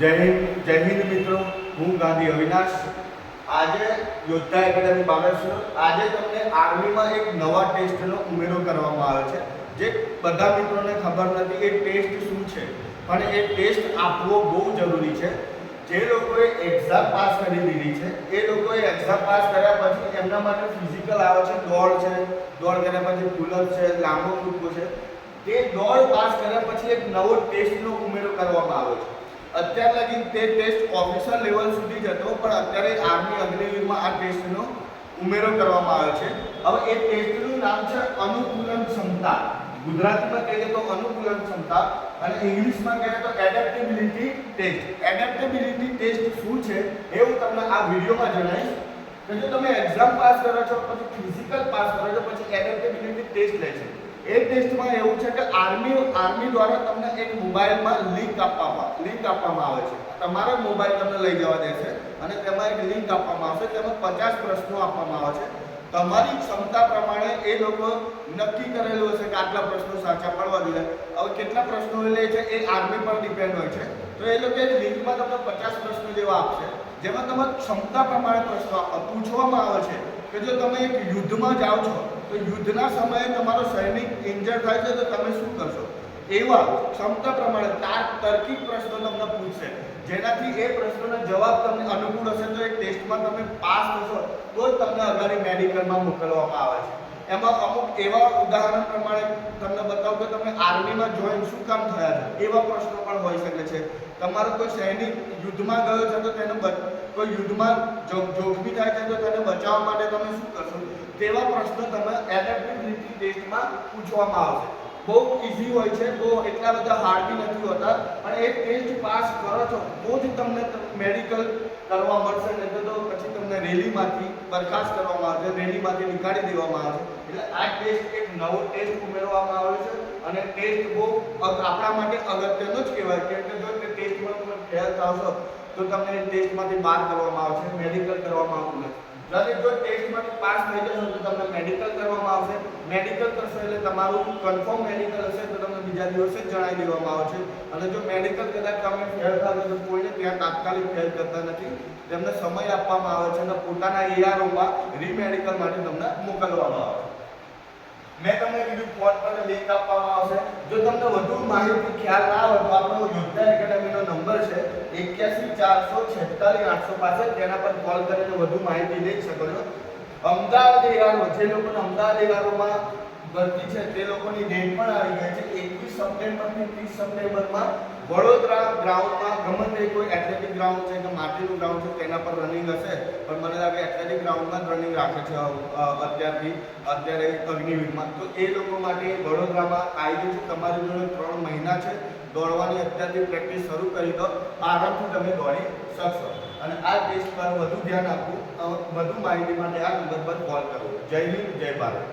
જય હિન્દ જય હિન્દ મિત્રો. હું ગાંધી અવિનાશ. આજે યોદ્ધા એકેડેમી બાલેશ્વર આજે તમને આર્મીમાં એક નવા ટેસ્ટનો ઉમેરો કરવામાં આવે છે. જે બધા મિત્રોને ખબર નથી એ ટેસ્ટ શું છે. પણ એ ટેસ્ટ આપવો બહુ જરૂરી છે. જે લોકોએ એક્ઝામ પાસ કરી દીધી છે, એ લોકોએ એક્ઝામ પાસ કર્યા પછી એમના માટે ફિઝિકલ આવે છે, દોડ છે. દોડ કર્યા પછી પુલઅપ છે, લાંબો કૂદકો છે. તે દોડ પાસ કર્યા પછી એક નવો ટેસ્ટનો ઉમેરો કરવામાં આવ્યો છે. અત્યાર લગી તે ટેસ્ટ ઓફિસર લેવલ સુધી જ હતો પણ અત્યારે આર્મી અગ્નિવીરમાં આ ટેસ્ટનો ઉમેરો કરવામાં આવ્યો છે. હવે એ ટેસ્ટનું નામ છે અનુકૂલન ક્ષમતા. ગુજરાતીમાં કહીએ તો અનુકૂલન ક્ષમતા અને ઇંગ્લિશમાં કહીએ તો એડેપ્ટેબિલિટી ટેસ્ટ એડેપ્ટેબિલિટી ટેસ્ટ શું છે એ હું તમને આ વિડીયોમાં જણાવીશ. કે જો તમે એક્ઝામ પાસ કરો છો, પછી ફિઝિકલ પાસ કરો છો, પછી એડેપ્ટેબિલિટી ટેસ્ટ લે છે. એ ટેસ્ટમાં એવું છે કે આર્મી આર્મી દ્વારા તમને એક મોબાઈલમાં લિંક આપવામાં લિંક આપવામાં આવે છે. તમારા મોબાઈલ તમને લઈ જવા દેશે અને તેમાં એક લિંક આપવામાં આવશે. તેમાં પચાસ પ્રશ્નો આપવામાં આવે છે. તમારી ક્ષમતા પ્રમાણે એ લોકો નક્કી કરેલું હશે કે આટલા પ્રશ્નો સાચા પડવા જોઈએ. હવે કેટલા પ્રશ્નો લે છે એ આર્મી પર ડિપેન્ડ હોય છે. તો એ લોકો લિંકમાં તમને પચાસ પ્રશ્નો જેવા આપશે. જેમાં તમારી ક્ષમતા પ્રમાણે પ્રશ્નો પૂછવામાં આવે છે કે જો તમે એક યુદ્ધમાં જાઓ છો તો યુદ્ધના સમયે તમારો સૈનિક ઇન્જર થાય છે તો તમે શું કરશો? એવા ક્ષમતા પ્રમાણે તાર, તર્કિક પ્રશ્નો તમને પૂછશે. જેનાથી એ પ્રશ્નોનો જવાબ તમને અનુકૂળ હશે. તો એ ટેસ્ટમાં તમે પાસ થશો, તો જ તમને અગાડી મેડિકલમાં મોકલવામાં આવે છે. એમાં અમુક એવા ઉદાહરણ પ્રમાણે તમને બતાવું કે તમે આર્મીમાં જોઈન શું કામ થયા છે એવા પ્રશ્નો પણ હોઈ શકે છે. તમારો કોઈ સૈનિક યુદ્ધમાં ગયો છે તો તેને કોઈ યુદ્ધમાં જોખમી થાય છે તો તેને બચાવવા માટે તમે શું કરશો? તેવા પ્રશ્નો તમે એડેપ્ટિબિલિટી ટેસ્ટમાં પૂછવામાં આવશે. બહુ ઇઝી હોય છે, બહુ એટલા બધા હાર્ડ બી નથી હોતા, પણ એ ટેસ્ટ પાસ કરો છો, તો જ તમને મેડિકલ કરવા મળશે નહીં તો પછી તમને રેલીમાંથી બરખાસ્ત કરવામાં આવશે, રેલીમાંથી નીકાળી દેવામાં આવશે. એટલે આ ટેસ્ટ એક નવો ટેસ્ટ ઉમેરવામાં આવે છે, અને ટેસ્ટ બહુ આપણા માટે અગત્યનો જ કહેવાય, કેમ કે જો તે ટેસ્ટમાં તમે ફેલ થાવશો તો તમને ટેસ્ટમાંથી બહાર કરવામાં આવશે મેડિકલ કરવામાં આવતું નથી. જ્યારે જો ટેસ્ટમાંથી પાસ થઈ જશો તો તમને મેડિકલ કરવામાં આવશે. મેડિકલ કરશો એટલે તમારું કન્ફર્મ મેડિકલ હશે તો તમને બીજા દિવસે જણાવી દેવામાં આવશે. અને જો મેડિકલ કદાચ તમે ફેલ થાવ તો કોઈને ત્યાં તાત્કાલિક ફેલ કરતા નથી. તેમને સમય આપવામાં આવે છે અને પોતાના એઆરઓમાં રીમેડિકલ માટે તમને મોકલવામાં આવે છે. મેં તમને કીધું ફોન પર લિંક આપવામાં આવશે. જો તમને વધુ માહિતી ખ્યાલ ના હોય તો આપણો યોદ્ધા એકેડમીનો નંબર છે એક્યાસી ચારસો છેતાલીસ આઠસો પાસે તેના પર કોલ કરીને વધુ માહિતી લઈ શકો છો. અમદાવાદ એવારો જે લોકોને અમદાવાદ એવારોમાં ભરતી છે, તે લોકોની ડેટ પણ આવી ગઈ છે. એકવીસ સપ્ટેમ્બરથી ત્રીસ સપ્ટેમ્બરમાં વડોદરા ગ્રાઉન્ડમાં ગમે તે કોઈ એથ્લેટિક ગ્રાઉન્ડ છે કે માટીનું ગ્રાઉન્ડ છે તેના પર રનિંગ હશે, પણ મને લાગે એથ્લેટિક ગ્રાઉન્ડમાં જ રનિંગ રાખે છે અત્યારથી. અત્યારે અગ્નિવીરમાં. તો એ લોકો માટે વડોદરામાં આવી છે. તમારી જોડે ત્રણ મહિના છે. દોડવાની અત્યારથી પ્રેક્ટિસ શરૂ કરી દો. આરામથી તમે દોડી શકશો. અને આ ટેસ્ટ પર વધુ ધ્યાન આપવું. વધુ માહિતી માટે આ નંબર પર કોલ કરો. જય હિન્દ, જય ભારત.